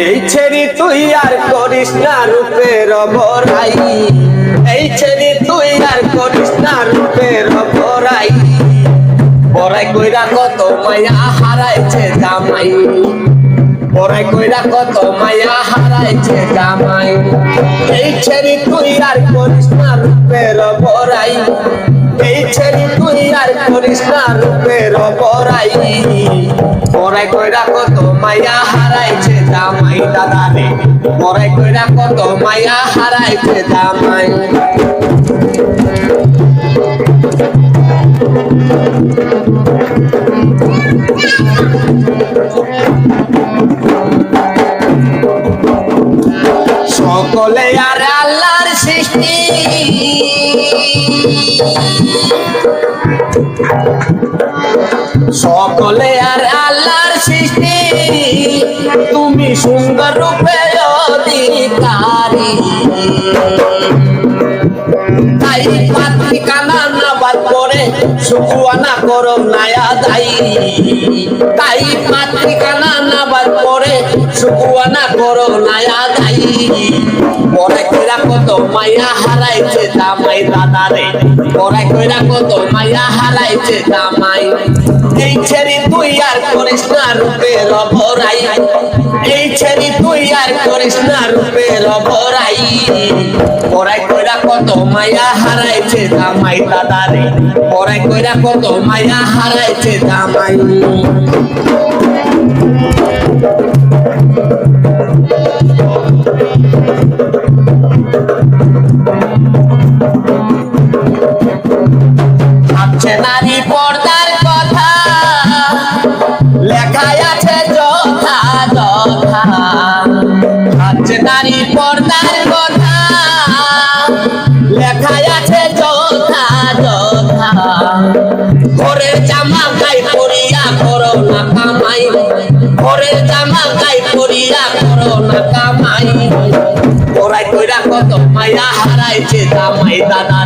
এই ছেড়ি তুই আর করিস না রূপের বরাই এই ছেড়ি তুই আর করিস না রূপের বরাই বড়াই কইরা কত মায়া হারাইছে জামাই। বড়াই কইরা কত মায়া হারাইছে জামাই। এই ছেড়ি তুই আর করিস না রূপের বরাই এই ছেড়ি করিস না রূপের বরাই বড়াই কইরা কত মায়া হারাইছে জামাই দাদা রে বড়াই কইরা কত মায়া হারাইছে জামাই সকলে আর আল্লাহর সৃষ্টি। সকলে আর আল্লাহর সৃষ্টি, তুমি সুন্দর রূপে অধিকারী। তাই পাতি কানা না বাদ করে সুকুয়ানা করো নায়া দাই তাই পাতি কানা না বাদ করে করো নায়া দাই পরে কত মায়া হারাইছে দামাই দাদা রে পরে কইরা কত, মায়া হারাইছে দামাই এই ছেড়ি তুই আর করিস না রূপে রবরাই এই ছেড়ি তুই আর করিস না রূপে রবরাই পরাই কইরা কত, মায়া হারাইছে দামাই দাদা রে পরাই কইরা কত, মায়া হারাইছে দামাই ভাবছে নারী পর্দার কথা। লেখায় আছে যথা যথা। আছে নারী পর্দার কথা। লেখায় আছে যথা যথা। ঘরের জামা গাই পরিয়া করো না কামাই ঘরের জামা গাই পরিয়া করো না কামাই পড়াই কইরা কত মায়া হারাইছে জামাই দাদা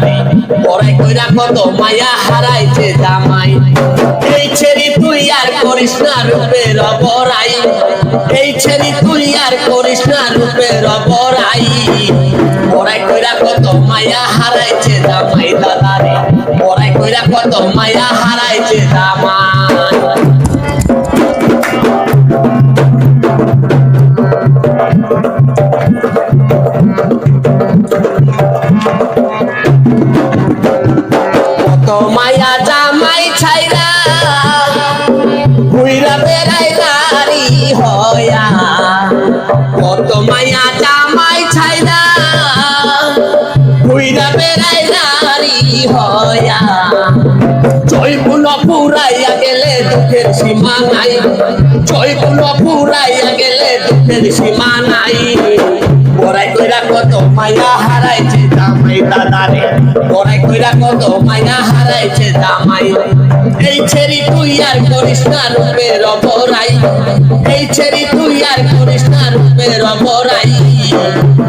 পড়াই কইরা কত মায়া হারাইছে জামাই। এই ছেড়ি তুই আর করিস না রূপের অপরাই এই ছেড়ি তুই আর করিস না রূপের অপরাই পড়াই কইরা কত মায়া হারাইছে জামাই দাদা কইরা কত মায়া হারাইছে জামাই নারী হয়া জয়গুণ পুরাইয়া গেলে দুঃখের সীমা নাই। জয়গুণ পুরাইয়া গেলে দুঃখের সীমা নাই। বড়াই কইরা কত মায়া হারাইছে জামাই দাদারে। বড়াই কইরা কত মায়া হারাইছে জামাই। এই ছেড়ি তুই আর করিস না রূপের অপরাই এই ছেড়ি তুই আর করিস না রূপের অপরাই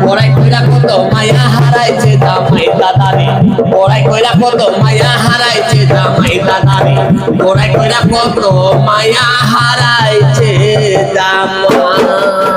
বড়াই কইরা কত মায়া হারাইছে জামাই দাদারে। বড়াই কইরা কত মায়া হারাইছে জামাই দাদারে। বড়াই কইরা কত মায়া হারাইছে জামাই।